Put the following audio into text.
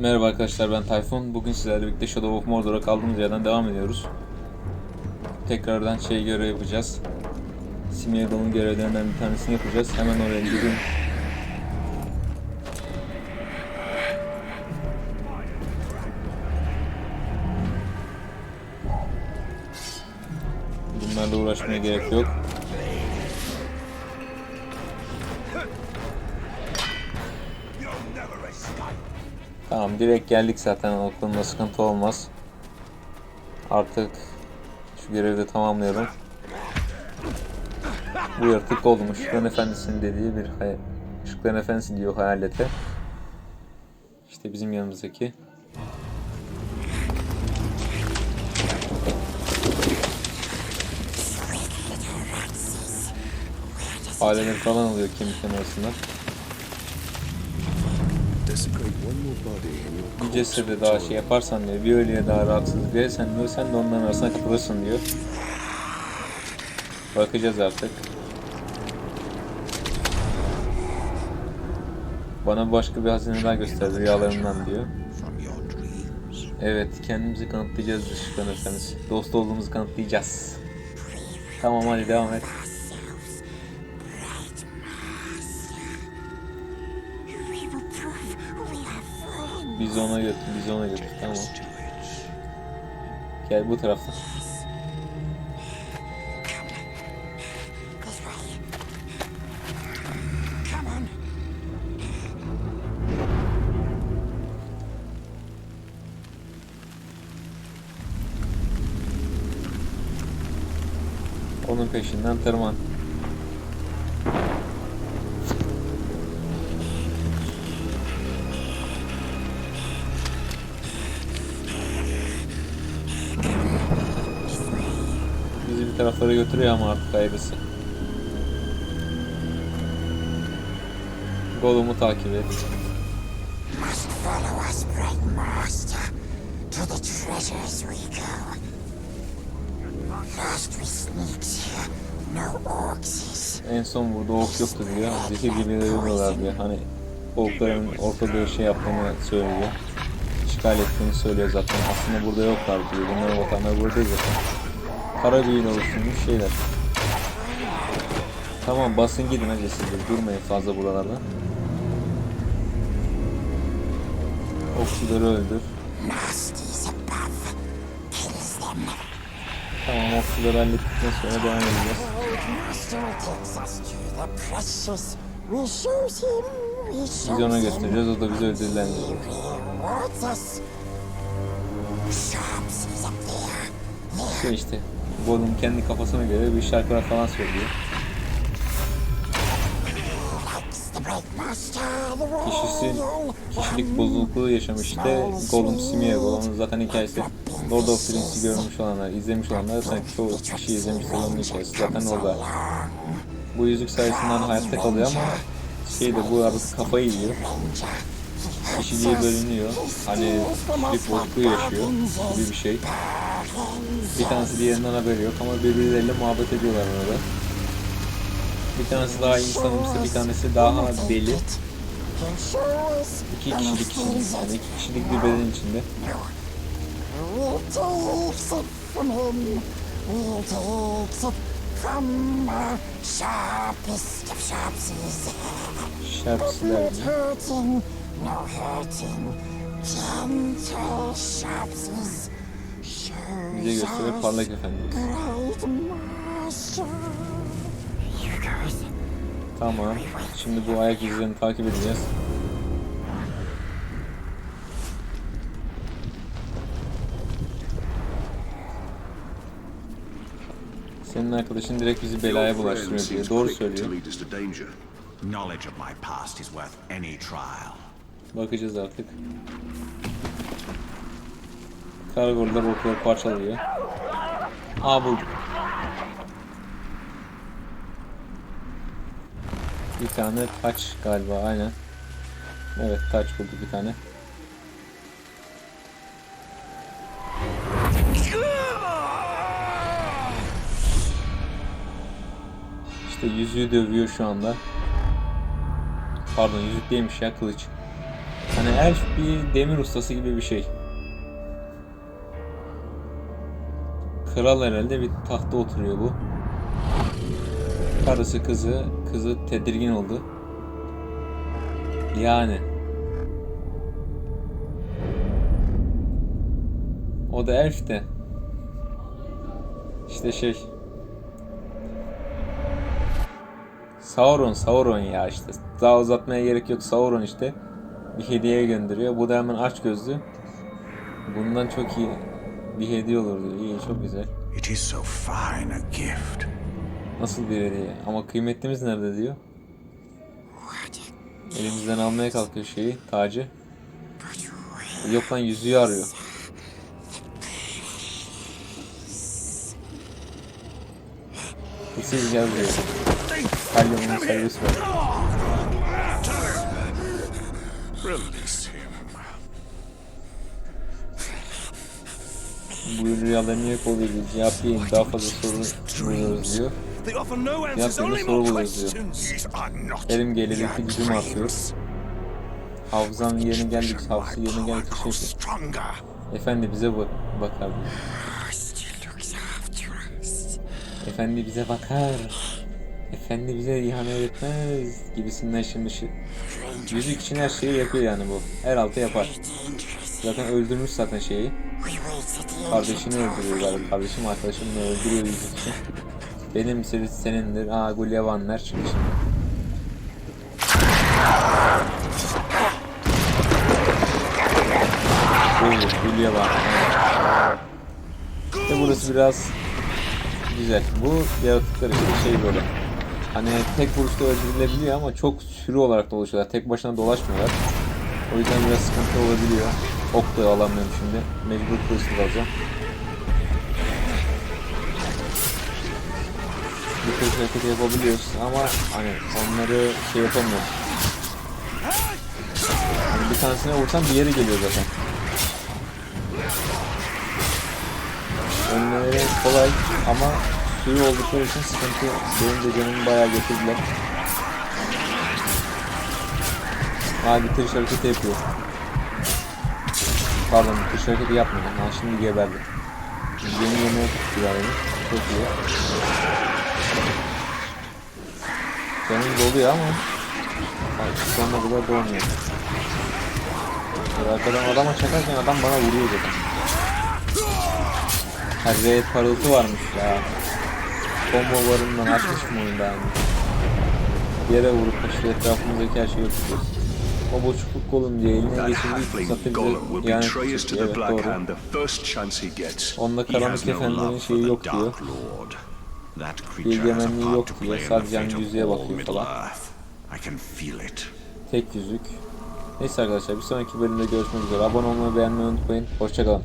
Merhaba arkadaşlar ben Tayfun. Bugün sizlerle birlikte Shadow of Mordor'a kaldığımız yerden devam ediyoruz. Tekrardan şey görev yapacağız. Smeagol'un görevlerinden bir tanesini yapacağız. Hemen oraya gidelim. Bunlarla uğraşmaya gerek yok. Tamam direkt geldik zaten konuda sıkıntı olmaz. Artık şu görevi de tamamlayalım. Bu yaratık olmuş. Işıkların Efendisi'nin dediği bir hay Işıkların Efendisi diyor hayalete. İşte bizim yanımızdaki. Aileleri falan alıyor kemiklerin arasından. Bir cesede daha şey yaparsan diyor, bir ölüye daha rahatsız verirsen diyor, sen de onların arasına katılırsın diyor. Bakacağız artık. Bana başka bir hazine daha gösterdi rüyalarımdan diyor. Evet, kendimizi kanıtlayacağız Efendisi. Dost olduğumuzu kanıtlayacağız. Tamam hadi devam et. Bizi ona götür, bizi ona götür. Tamam. Gel bu tarafta. This way. Come on. Onun peşinden tırman. Taraflara götürüyor ama artık hayırlısı. Gollum'u takip et. En son burada ok yoktu diyor. Zehir gibi yayılıyorlar diyor. Hani okların ortada şey yaptığını söylüyor. İşgal ettiğini söylüyor zaten. Aslında burada yoklar diyor. Bunların vatanları burada zaten. Kara büyüyle oluşturmuş şeyler. Tamam basın gidin hadi siz. Durmayın fazla buralarda. Okçuları öldür. Tamam okçuları hallettikten sonra devam edeceğiz. Biz ona him. göstereceğiz. O da bizi ödüllendirecek. Şey işte. Gollum kendi kafasına göre bir şarkılar falan söylüyor. Kişisi kişilik bozukluğu yaşamış işte Gollum Smeagol onun zaten hikayesi Lord of the Rings'i görmüş olanlar, izlemiş olanlar sanki çoğu kişi izlemiştir onun hikayesi zaten orada. Bu yüzük sayesinde hayatta kalıyor ama şey de bu arada kafayı yiyor. Kişiliği bölünüyor. Hani kişilik bozukluğu yaşıyor gibi bir şey. Bir tanesi diğerinden haberi yok ama birbirleriyle muhabbet ediyorlar orada. Bir tanesi daha insanımsı, bir tanesi daha deli. İki kişilik yani iki kişilik bir beden içinde. Hurting, no hurting. Gentle sharpsies. Bize gösterir us parlak efendim. Tamam. Şimdi bu ayak izlerini takip edeceğiz. Senin arkadaşın direkt bizi belaya bulaştırıyor diyor. Doğru söylüyor. Bakacağız artık. Karagorlar ortalığı parçalıyor. Aa bulduk. Bir tane taç galiba aynen. Evet taç bulduk bir tane. İşte yüzüğü dövüyor şu anda. Pardon yüzük değilmiş ya kılıç. Hani elf bir demir ustası gibi bir şey. Kral herhalde bir tahta oturuyor bu. Karısı kızı, kızı tedirgin oldu. Yani. O da elf de. İşte şey. Sauron, Sauron ya işte. Daha uzatmaya gerek yok. Sauron işte. Bir hediye gönderiyor. Bu da hemen aç gözlü. Bundan çok iyi bir hediye olurdu. İyi, çok güzel. It is so fine a gift. Nasıl bir hediye? Ama kıymetlimiz nerede diyor. Elimizden almaya kalkıyor şeyi, tacı. Yok lan yüzüğü arıyor. Siz gel diyor. Kalyon'un servis var. Release him. Bu rüyaları niye kovalıyoruz? Cevaplayın daha fazla soru buluyoruz diyor. Yerine soru buluyoruz diyor. Elim young gücüm artıyor. Hafızam yerine geldikçe, hafıza yerine geldikçe şey. Efendi bize bak bakar diyor. Efendi bize bakar. Efendi bize ihanet etmez gibisinden şimdi şu yüzük için her şeyi yapıyor yani bu. Her altı yapar. Zaten öldürmüş zaten şeyi. Kardeşini öldürüyor galiba. Kardeşim arkadaşımı öldürüyor için. Benim seni senindir. Aa Gulyavanlar çıktı şimdi. Oo, Gulyavan. İşte burası biraz güzel. Bu yaratıklar işte şey böyle. Hani tek vuruşta öldürülebiliyor ama çok sürü olarak dolaşıyorlar. Tek başına dolaşmıyorlar. O yüzden biraz sıkıntı olabiliyor. Ok da alamıyorum şimdi. Mecbur kılıçlı alacağım. Bir kılıç hareketi yapabiliyoruz ama hani onları şey yapamıyoruz. Hani bir tanesine vursam diğeri geliyor zaten. Önlemeleri kolay ama suyu oldukları için sıkıntı. Benim de canımı bayağı getirdiler. Aa bitiriş hareketi yapıyor. Pardon bitiriş hareketi yapmadı. Ha şimdi geberdi. Yeni yemeğe tuttu yani. Çok iyi. Canım doluyor ama Ay, sonuna kadar dolmuyor. Arkadan adama çakarken adam bana vuruyor zaten. Ha red parıltı varmış ya. Combo varından açmış mı oyunda yani? Yere vurup işte etrafımızdaki her şeyi tutuyoruz. O boşluk kolun diye eline geçirdiği will yani evet Black doğru. Hand the first chance he gets. Onda karanlık for şeyi yok diyor. Bilgemenliği yok diyor, sadece yüzüğe all bakıyor falan. Tek yüzük. Neyse arkadaşlar bir sonraki bölümde görüşmek üzere. Abone olmayı beğenmeyi unutmayın. Hoşçakalın.